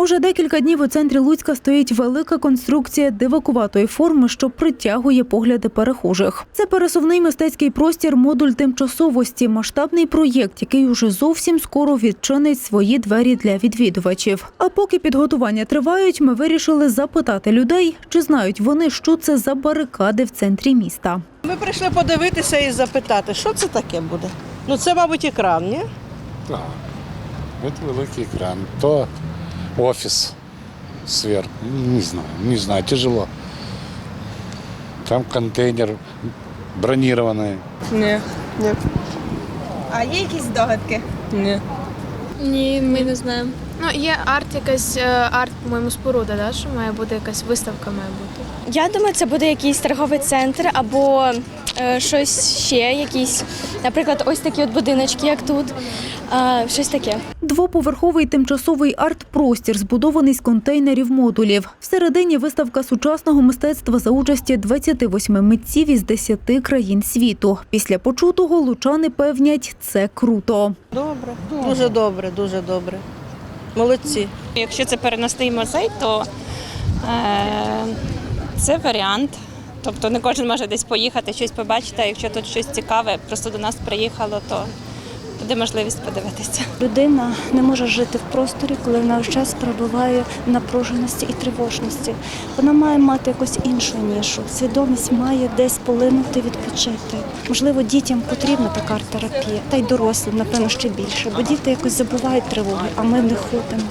Уже декілька днів у центрі Луцька стоїть велика конструкція дивакуватої форми, що притягує погляди перехожих. Це пересувний мистецький простір, модуль тимчасовості, масштабний проєкт, який уже зовсім скоро відчинить свої двері для відвідувачів. А поки підготування тривають, ми вирішили запитати людей, чи знають вони, що це за барикади в центрі міста. Ми прийшли подивитися і запитати, що це таке буде. Ну це, мабуть, екран, ні? Так. Это великий экран. То офис сверху. Не знаю, не знаю, тяжело. Там контейнер бронированный. Ні. Ні. А є якісь здогадки? Ні. Ні, ми не знаємо. Ну, є арт, якась е, арт, по-моєму, споруда, да? що має бути якась виставка має бути. Я думаю, це буде якийсь торговий центр або щось ще, якісь, наприклад, ось такі от будиночки, як тут. Е, щось таке. Двоповерховий тимчасовий арт-простір, збудований з контейнерів модулів. Всередині виставка сучасного мистецтва за участі 28 митців із 10 країн світу. Після почутого лучани певнять, це круто. Добре. Дуже добре, дуже добре. Молодці. Якщо це переносний музей, то е, це варіант. Тобто не кожен може десь поїхати, щось побачити. А якщо тут щось цікаве, просто до нас приїхало, то буде можливість подивитися. Людина не може жити в просторі, коли вона час перебуває в напруженості і тривожності. Вона має мати якусь іншу нішу. Свідомість має десь полинути, відпочити. Можливо, дітям потрібна така арт-терапія, та й дорослим, напевно, ще більше, бо діти якось забувають тривоги, а ми них ходимо.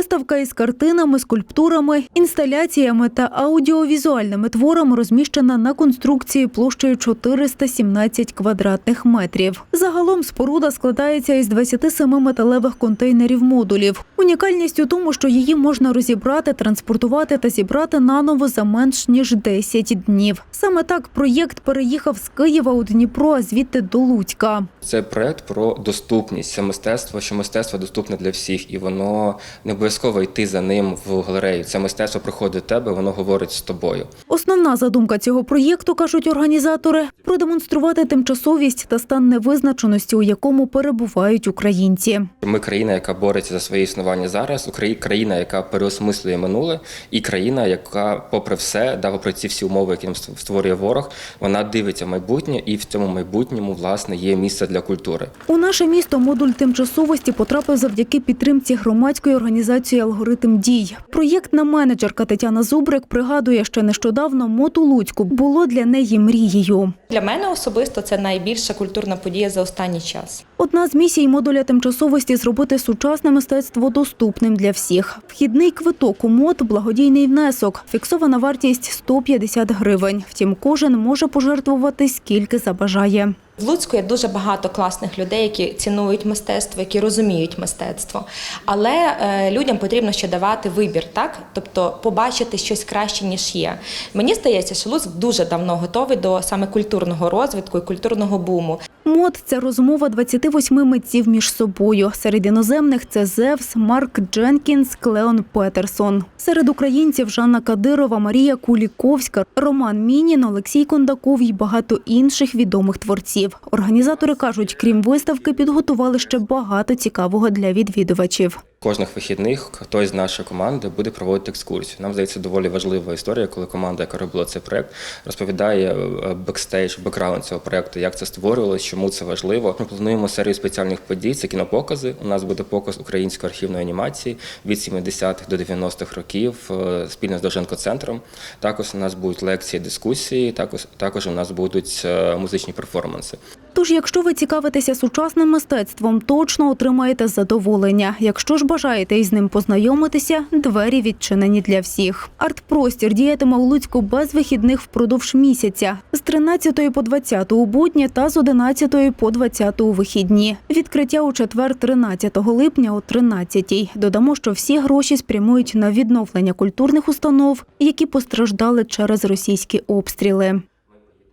Виставка із картинами, скульптурами, інсталяціями та аудіовізуальними творами розміщена на конструкції площею 417 квадратних метрів. Загалом споруда складається із 27 металевих контейнерів модулів. Унікальність у тому, що її можна розібрати, транспортувати та зібрати наново за менш ніж 10 днів. Саме так проєкт переїхав з Києва у Дніпро, а звідти до Луцька. Це проект про доступність. Мистецтво, що мистецтво доступне для всіх, і воно не обов'язково йти за ним в галерею. Це мистецтво приходить до тебе, воно говорить з тобою. Основна задумка цього проєкту, кажуть організатори, продемонструвати тимчасовість та стан невизначеності, у якому перебувають українці. Ми країна, яка бореться за своє існування зараз, країна, яка переосмислює минуле, і країна, яка, попри все, да, попри ці всі умови, які нам створює ворог, вона дивиться в майбутнє, і в цьому майбутньому власне є місце для культури. У наше місто модуль тимчасовості потрапив завдяки підтримці громадської організації Алгоритм дій. Проєктна менеджерка Тетяна Зубрик пригадує, що нещодавно моту Луцьку було для неї мрією. Для мене особисто це найбільша культурна подія за останній час. Одна з місій модуля тимчасовості зробити сучасне мистецтво доступним для всіх. Вхідний квиток у мод – благодійний внесок. Фіксована вартість 150 гривень. Втім, кожен може пожертвувати скільки забажає. В Луцьку є дуже багато класних людей, які цінують мистецтво, які розуміють мистецтво. Але е, людям потрібно ще давати вибір, так тобто побачити щось краще ніж є. Мені здається, що Луцьк дуже давно готовий до саме культурного розвитку і культурного буму. Мод – це розмова 28 митців між собою. Серед іноземних – це Зевс, Марк Дженкінс, Клеон Петерсон. Серед українців – Жанна Кадирова, Марія Куліковська, Роман Мінін, Олексій Кондаков і багато інших відомих творців. Організатори кажуть, крім виставки, підготували ще багато цікавого для відвідувачів. Кожних вихідних хтось з нашої команди буде проводити екскурсію. Нам здається, доволі важлива історія, коли команда, яка робила цей проект, розповідає е, бекстейдж, бекграунд цього проекту, як це створювалось, чому це важливо. Ми плануємо серію спеціальних подій. Це кінопокази. У нас буде показ української архівної анімації від 70-х до 90-х років е, спільно з Довженко-центром. Також у нас будуть лекції, дискусії. Також також у нас будуть е, музичні перформанси. Тож, якщо ви цікавитеся сучасним мистецтвом, точно отримаєте задоволення. Якщо ж бажаєте із ним познайомитися, двері відчинені для всіх. Арт-простір діятиме у Луцьку без вихідних впродовж місяця з 13 по 20 у будні та з 11 по 20 у вихідні. Відкриття у четвер 13 липня о 13 Додамо, що всі гроші спрямують на відновлення культурних установ, які постраждали через російські обстріли.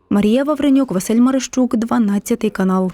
Марія Вавренюк, Василь Марищук, 12 канал.